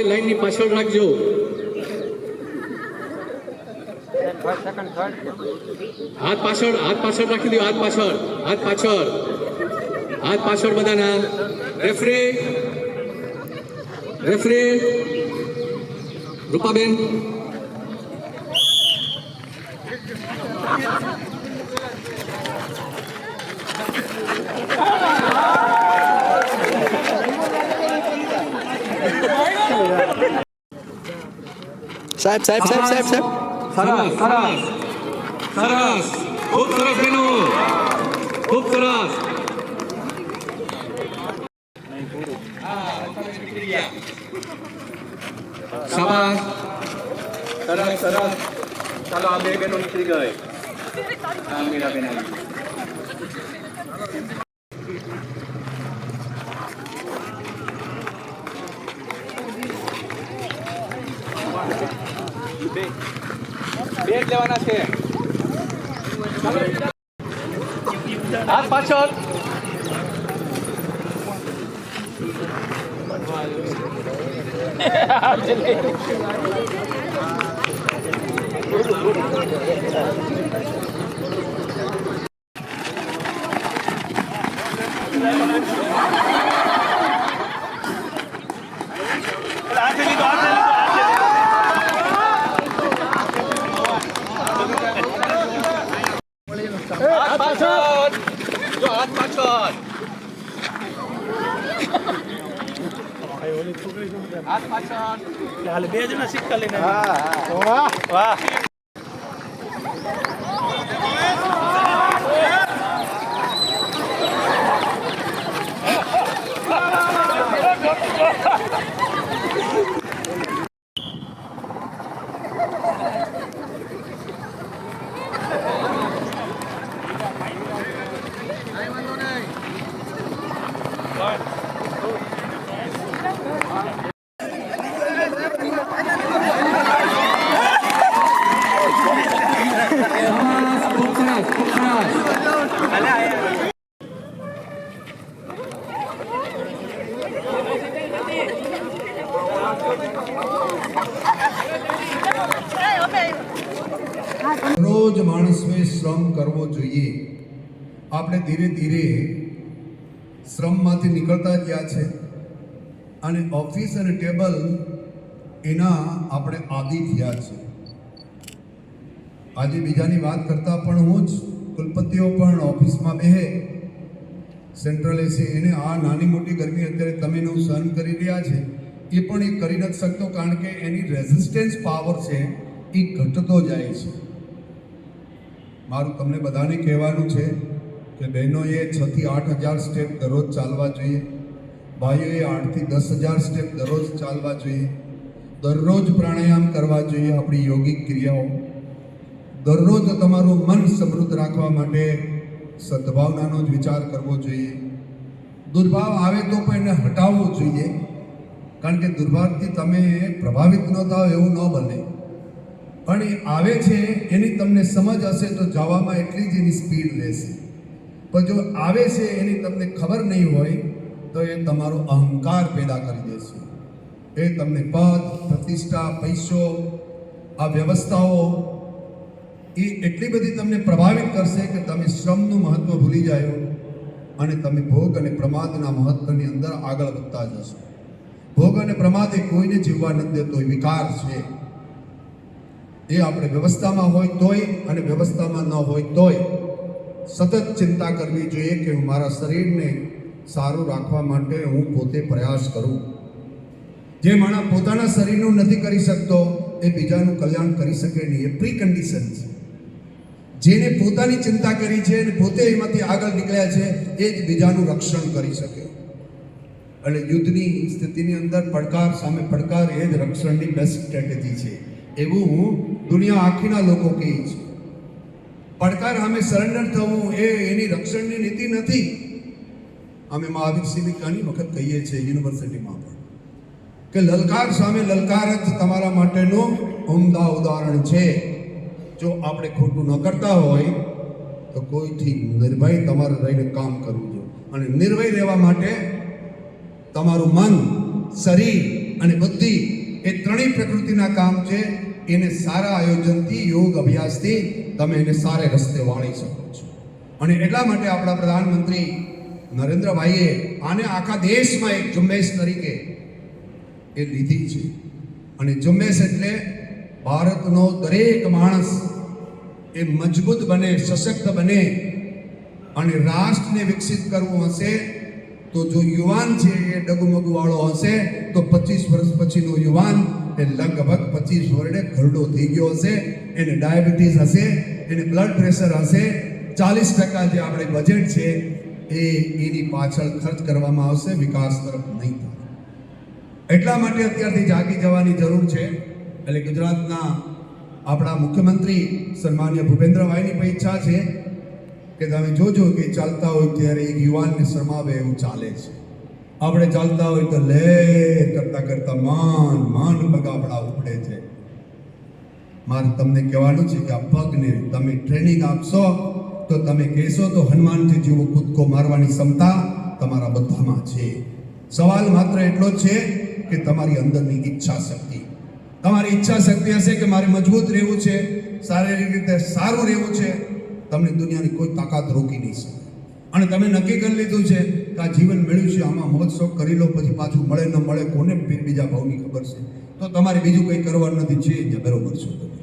લાઈનની પાછળ રાખજો. હાથ પાછળ હાથ પાછળ રાખી દો, હાથ પાછળ હાથ પાછળ. હાથ પાછળ બધાના. Referee referee Rupaben. Saib, Saib, Saib, Saib, Saib. Saras, Saras. Saras. खूब सरस बेनू खूब सरस शाबाश सरस सरस चलो आप बेनू निकल गए मेरा बेना મીરાબેન આવી બે બે લેવાના છે. હાથ પાછળ. હાથ بعد Ha ha ha! માણસને શ્રમ કરવો જોઈએ. આપણે ધીરે ધીરે શ્રમમાંથી નીકળતા ગયા છે. અને ઓફિસ અને ટેબલ એના આપણે આદિ થયા છે. આજે બીજાની વાત કરતા પણ હું જ કુલપતિઓ પણ ઓફિસમાં બેહે. સેન્ટ્રલ એસી એને આ નાની મોટી ગરમી અત્યારે તમે એનું સહન કરી રહ્યા છે. એ પણ એ કરી નથી શકતો કારણ કે એની રેઝિસ્ટન્સ પાવર છે એ ઘટતો જાય છે. મારું તમને બધાને કહેવાનું છે કે બહેનોએ છ થી આઠ હજાર સ્ટેપ દરરોજ ચાલવા જોઈએ. ભાઈઓએ આઠથી દસ હજાર સ્ટેપ દરરોજ ચાલવા જોઈએ. દરરોજ પ્રાણાયામ કરવા જોઈએ આપણી યોગિક ક્રિયાઓ. દરરોજ તમારું મન સમૃદ્ધ રાખવા માટે સદભાવનાનો જ વિચાર કરવો જોઈએ. દુર્ભાવ આવે તો પણ એને હટાવવો જોઈએ. કારણ કે દુર્ભાવથી તમે પ્રભાવિત ન થાવ એવું ન બને. એ આવે છે, એની તમને સમજ હશે તો જવામાં એટલી જ એની સ્પીડ રહેશે. પણ જો આવે છે, એની તમને ખબર નહીં હોય, તો એ તમારો અહંકાર પેદા કરી દેશે. એ તમને પદ, પ્રતિષ્ઠા, પૈસો, આ વ્યવસ્થાઓ, એ એટલી બધી તમને પ્રભાવિત કરશે કે તમે શ્રમનું મહત્વ ભૂલી જાઓ અને તમે ભોગ અને પ્રમાદના મહત્વની અંદર આગળ વધતા જશો. ભોગ અને પ્રમાદ એ કોઈને જીવવા નથી દેતો વિકાર છે. એ આપણે વ્યવસ્થામાં હોય તોય અને વ્યવસ્થામાં ન હોય તોય સતત ચિંતા કરવી જોઈએ કે હું મારા શરીરને સારું રાખવા માટે હું પોતે પ્રયાસ કરું. જે માણસ પોતાના શરીરનું નથી કરી શકતો, એ બીજાનું કલ્યાણ કરી શકે નહીં. એ પ્રી કન્ડિશન છે. જેને પોતાની ચિંતા કરી છે અને પોતે એમાંથી આગળ નીકળ્યા છે, એ જ બીજાનું રક્ષણ કરી શકે. એટલે યુદ્ધની સ્થિતિની અંદર પડકાર સામે પડકાર એ જ રક્ષણની બેસ્ટ સ્ટ્રેટેજી છે. એવું દુનિયા આખીના લોકો કહે છે. પડકાર અમે સરેન્ડર થવું એ એની રક્ષણની નીતિ નથી. અમે મહાવીરસિંહની ઘણી વખત કહીએ છીએ યુનિવર્સિટીમાં પણ કે લલકાર સામે લલકાર જ તમારા માટેનું ઉમદા ઉદાહરણ છે. જો આપણે ખોટું ન કરતા હોય, તો કોઈથી નિર્ભય તમારે રહીને કામ કરવું જોઈએ. અને નિર્ભય રહેવા માટે તમારું મન, શરીર અને બુદ્ધિ એ ત્રણેય પ્રકૃતિના કામ છે. એને સારા આયોજનથી, યોગ અભ્યાસથી તમે એને સારે રસ્તે વાળી શકો છો. અને એટલા માટે આપણા પ્રધાનમંત્રી નરેન્દ્રભાઈએ આને આખા દેશમાં એક ઝુંબેશ તરીકે એ લીધી છે. અને ઝુંબેશ એટલે ભારતનો દરેક માણસ એ મજબૂત બને, સશક્ત બને અને રાષ્ટ્રને વિકસિત કરવું હશે તો જો યુવાન છે એ ડગુમગુ વાળો હશે, તો પચીસ વર્ષ પછીનો યુવાન એ લગભગ પચીસ વર્ષે ઘરડો થઈ ગયો હશે, એને ડાયાબિટીસ હશે, એને બ્લડ પ્રેશર હશે. ચાલીસ ટકા જે આપણે બજેટ છે, એ એની પાછળ ખર્ચ કરવામાં આવશે, વિકાસ તરફ નહીં થાય. એટલા માટે અત્યારથી જાગી જવાની જરૂર છે. એટલે ગુજરાતના આપણા મુખ્યમંત્રી સન્માન્ય ભૂપેન્દ્રભાઈની પણ ઈચ્છા છે. કે તમે જોજો કે ચાલતા હોય ત્યારે એક યુવાનને શરમાવે એવું ચાલે છે. આપણે ચાલતા હોય તો લે કરતા કરતા માન માન પગ ઉપડે છે. મારે તમને કહેવાનું છે કે આ પગને તમે ટ્રેનિંગ આપશો, તો તમે કહેશો તો હનુમાનજી જેવો કૂદકો મારવાની ક્ષમતા તમારા બધામાં છે. સવાલ માત્ર એટલો જ છે કે તમારી અંદરની ઈચ્છા શક્તિ તમારી ઈચ્છા શક્તિ હશે કે મારે મજબૂત રહેવું છે, શારીરિક રીતે સારું રહેવું છે તમને દુનિયાની કોઈ તાકાત રોકી નહીં શકે. અને તમે નક્કી કરી લીધું છે કે આ જીવન મળ્યું છે, આમાં મહોત્સવ કરી લો, પછી પાછું મળે ન મળે, કોને બીજા ભાવની ખબર છે? તો તમારે બીજું કંઈ કરવાનું નથી છે જે બરોબર છો તમે.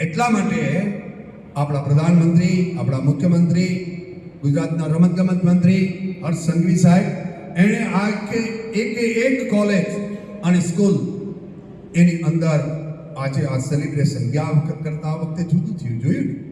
એટલા માટે આપણા પ્રધાનમંત્રી, આપણા મુખ્યમંત્રી, ગુજરાતના રમતગમત મંત્રી હર્ષ સંઘવી સાહેબ, એણે આ કે એકે એક કોલેજ અને સ્કૂલ એની અંદર આજે આ સેલિબ્રેશન ગયા વખત કરતા આ વખતે જુદું થયું, જોયું ને?